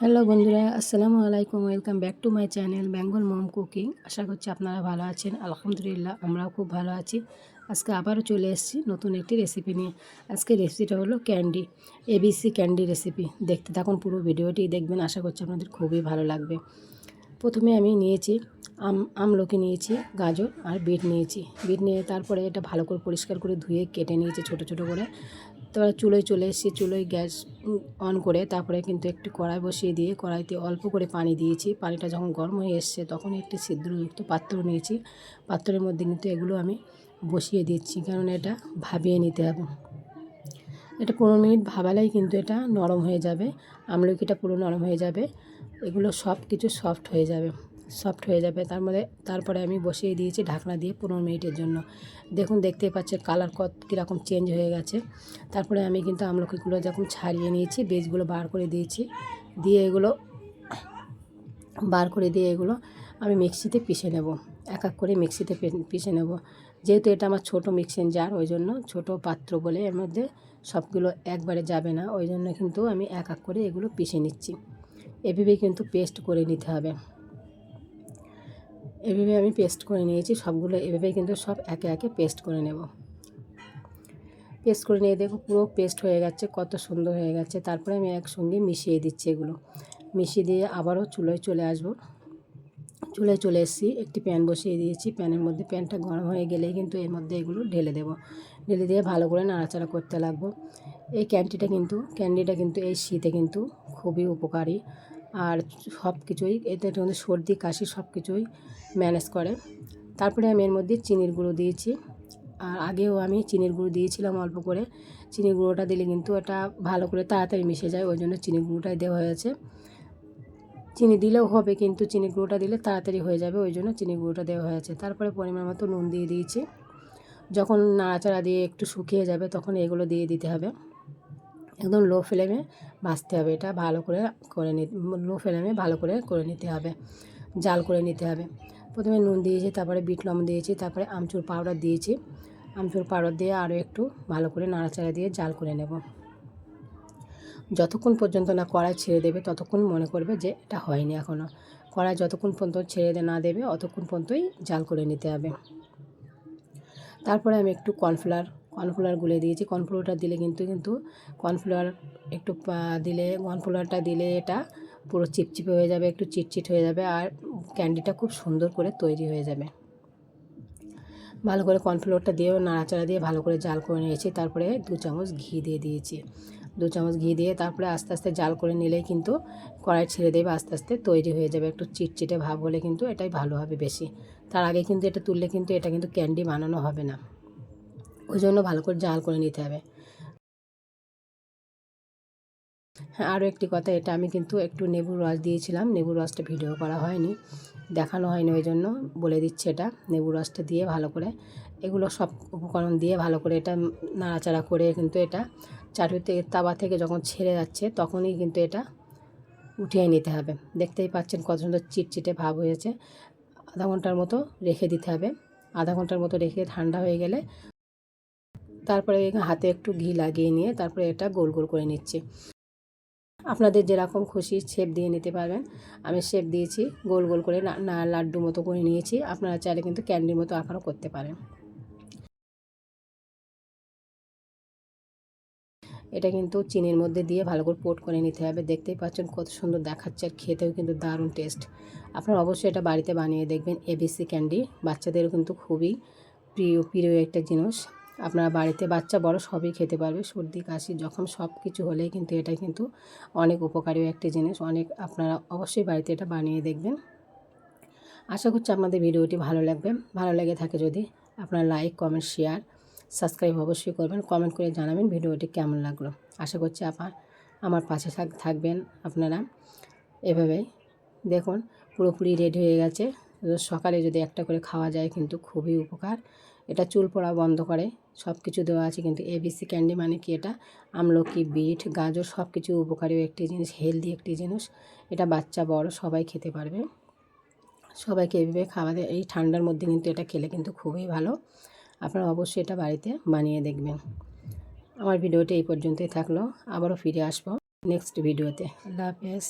Hello বন্ধুরা, আসসালামু আলাইকুম, welcome back to my channel Bengal mom cooking. আশা করছি আপনারা ভালো আছেন, আলহামদুলিল্লাহ আমরাও খুব ভালো আছি। আজকে আবারও চলে এসেছি নতুন একটি রেসিপি নিয়ে। আজকে রেসিপিটা হলো ক্যান্ডি এবিসি ক্যান্ডি রেসিপি দেখতে থাকুন পুরো ভিডিওটি, দেখবেন আশা করছি আপনাদের খুবই ভালো লাগবে। প্রথমে আমি নিয়েছি আম, আমলকি নিয়েছি, গাজর আর বিট নিয়েছি। বিট নিয়ে তারপরে এটা ভালো করে পরিষ্কার করে ধুয়ে কেটে নিয়েছি ছোট ছোট করে। তারপরে চুলোয় চলে এসেছি, চুলোয় গ্যাস অন করে তারপরে কিন্তু একটি কড়াই বসিয়ে দিয়ে কড়াইতে অল্প করে পানি দিয়েছি। পানিটা যখন গরম হয়ে এসছে তখন একটি ছিদ্রযুক্ত পাত্র নিয়েছি। পাত্রের মধ্যে কিন্তু এগুলো আমি বসিয়ে দিচ্ছি কারণ এটা ভাবিয়ে নিতে হবে। এটা পনেরো মিনিট ভাবালেই কিন্তু এটা নরম হয়ে যাবে। আমলকিটা পুরো নরম হয়ে যাবে। এগুলো সব কিছু সফট হয়ে যাবে। সফট হয়ে যাবে। তার মধ্যে তারপরে আমি বসিয়ে দিয়েছি ঢাকনা দিয়ে পনেরো মিনিটের জন্য। দেখুন, দেখতেই পাচ্ছে কালার কত কীরকম চেঞ্জ হয়ে গেছে। তারপরে আমি কিন্তু আমলকিগুলো যখন ছাড়িয়ে নিয়েছি, বীজগুলো বার করে দিয়েছি। দিয়ে এগুলো বার করে দিয়ে এগুলো আমি মিক্সিতে পিষে নেব। এক এক করে মিক্সিতে পিষে নেব। যেহেতু এটা আমার ছোট মিক্সিং জার ওই জন্য ছোটো পাত্র বলে এর মধ্যে সবগুলো একবারে যাবে না। ওই জন্য কিন্তু আমি এক এক করে এগুলো পিষে নিচ্ছি। এভাবে কিন্তু পেস্ট করে নিতে হবে। এভাবে আমি পেস্ট করে নিয়েছি, সবগুলো এভাবে কিন্তু সব একে একে পেস্ট করে নেব। পেস্ট করে নিয়ে দেখো পুরো পেস্ট হয়ে গেছে, কত সুন্দর হয়ে গেছে। তারপরে আমি একসঙ্গে মিশিয়ে দিচ্ছি এগুলো। মিশিয়ে দিয়ে আবারও চুলোয় চলে আসব। চুলোয় চলে এসেছি, একটি প্যান বসিয়ে দিয়েছি। প্যানের মধ্যে প্যানটা গরম হয়ে গেলেই কিন্তু এর মধ্যে এগুলো ঢেলে দেবো। ঢেলে দিয়ে ভালো করে নাড়াচাড়া করতে লাগবো। এই ক্যান্ডিটা কিন্তু ক্যান্ডিটা কিন্তু এই শীতে কিন্তু খুবই উপকারী। আর সব কিছুই এতে কিন্তু সর্দি, কাশি সব কিছুই ম্যানেজ করে। তারপরে আমি এর মধ্যে চিনির গুঁড়ো দিয়েছি। আর আগেও আমি চিনির গুঁড়ো দিয়েছিলাম অল্প করে। চিনির গুঁড়োটা দিলে কিন্তু এটা ভালো করে তাড়াতাড়ি মিশে যায়, ওই জন্য চিনির গুঁড়োটাই দেওয়া হয়েছে। চিনি দিলেও হবে কিন্তু চিনি গুঁড়োটা দিলে তাড়াতাড়ি হয়ে যাবে, ওই জন্য চিনি গুঁড়োটা দেওয়া হয়েছে। তারপরে পরিমাণ মতো নুন দিয়ে দিয়েছি। যখন নাড়াচাড়া দিয়ে একটু শুকিয়ে যাবে তখন এগুলো দিয়ে দিতে হবে। একদম লো ফ্লেমে ভাজতে হবে এটা ভালো করে করে লো ফ্লেমে ভালো করে করে নিতে হবে, জাল করে নিতে হবে। প্রথমে নুন দিয়েছি, তারপরে বিট লবণ দিয়েছি, তারপরে আমচুর পাউডার দিয়েছি। আমচুর পাউডার দিয়ে আরও একটু ভালো করে নাড়াচাড়া দিয়ে জাল করে নেব। যতক্ষণ পর্যন্ত না কড়াই ছেড়ে দেবে, ততক্ষণ মনে করবে যে এটা হয়নি এখনও কড়াই যতক্ষণ পর্যন্ত ছেড়ে না দেবে, অতক্ষণ পর্যন্তই জাল করে নিতে হবে। তারপরে আমি একটু কর্নফ্লাওয়ার কর্নফ্লাওয়ার গুলে দিয়েছি। কর্নফ্লাওয়ারটা দিলে কিন্তু কিন্তু কর্নফ্লাওয়ার একটু দিলে, কর্নফ্লাওয়ারটা দিলে এটা পুরো চিপচিপে হয়ে যাবে, একটু চিটচিট হয়ে যাবে আর ক্যান্ডিটা খুব সুন্দর করে তৈরি হয়ে যাবে। ভালো করে কর্নফ্লাওয়ারটা দিয়েও নাড়াচাড়া দিয়ে ভালো করে জাল করে নিয়েছি। তারপরে দু চামচ ঘি দিয়ে দিয়েছি। দু চামচ ঘি দিয়ে তারপরে আস্তে আস্তে জাল করে নিলেই কিন্তু কড়াই ছেড়ে দেবে, আস্তে আস্তে তৈরি হয়ে যাবে। একটু চিটচিটে ভাব হলে কিন্তু এটাই ভালো হবে বেশি। তার আগে কিন্তু এটা তুললে কিন্তু এটা কিন্তু ক্যান্ডি বানানো হবে না। ওই জন্য ভালো করে জাল করে নিতে হবে। হ্যাঁ আরও একটি কথা, এটা আমি কিন্তু একটু নেবুর রস দিয়েছিলাম নেবুর রসটা ভিডিও করা হয়নি, দেখানো হয়নি ওই জন্য বলে দিচ্ছে এটা নেবুর রসটা দিয়ে ভালো করে, এগুলো সব উপকরণ দিয়ে ভালো করে এটা নাড়াচাড়া করে কিন্তু এটা চাটুতে তাওয়া থেকে যখন ছেড়ে যাচ্ছে তখনই কিন্তু এটা উঠিয়ে নিতে হবে। দেখতেই পাচ্ছেন কত সুন্দর চিটচিটে ভাব হয়েছে, আধা ঘণ্টার মতো রেখে দিতে হবে, আধা ঘণ্টার মতো রেখে ঠান্ডা হয়ে গেলে তারপরে হাতে একটু ঘি লাগিয়ে নিয়ে তারপরে এটা গোল গোল করে নিচ্ছি। আপনাদের যেরকম খুশি শেপ দিয়ে নিতে পারবেন। আমি শেপ দিয়েছি, গোল গোল করে না লাড্ডু মতো করে নিয়েছি। আপনারা চাইলে কিন্তু ক্যান্ডির মতো আকারও করতে পারেন। এটা কিন্তু চিনির মধ্যে দিয়ে ভালো করে পোট করে নিতে হবে। দেখতেই পাচ্ছেন কত সুন্দর দেখাচ্ছে আর খেতেও কিন্তু দারুণ টেস্ট আপনারা অবশ্যই এটা বাড়িতে বানিয়ে দেখবেন এবিসি ক্যান্ডি বাচ্চাদেরও কিন্তু খুবই প্রিয় প্রিয় একটা জিনিস। আপনারা বাড়িতে বাচ্চা বড় সবই খেতে পারবে। সর্দি, কাশি যখন সব কিছু হলেই কিন্তু এটা কিন্তু অনেক উপকারী একটি জিনিস। অনেক আপনারা অবশ্যই বাড়িতে এটা বানিয়ে দেখবেন। আশা করছি আপনাদের ভিডিওটি ভালো লাগবে। ভালো লেগে থাকে যদি আপনারা লাইক, কমেন্ট, শেয়ার, সাবস্ক্রাইব অবশ্যই করবেন। কমেন্ট করে জানাবেন ভিডিওটি কেমন লাগল। আশা করছি আপনার আমার পাশে থাকবেন আপনারা। এভাবেই দেখুন, পুরোপুরি রেডি হয়ে গেছে। সকালে যদি একটা করে খাওয়া যায় কিন্তু খুবই উপকার। এটা চুল পড়া বন্ধ করে। সব কিছু দেওয়া আছে, কিন্তু এবিসি ক্যান্ডি মানে কি এটা? আমলকি, বিট, গাজর সব কিছু উপকারী একটি জিনিস হেলদি একটি জিনিস। এটা বাচ্চা, বড়, সবাই খেতে পারবে। সবাইকে এভাবে খাওয়া এই ঠান্ডার মধ্যে কিন্তু এটা খেলে কিন্তু খুবই ভালো। আপনারা অবশ্যই এটা বাড়িতে বানিয়ে দেখবেন। আমার ভিডিওটি এই পর্যন্তই থাকল। আবারও ফিরে আসব নেক্সট ভিডিওতে। আল্লাহ হাফেজ।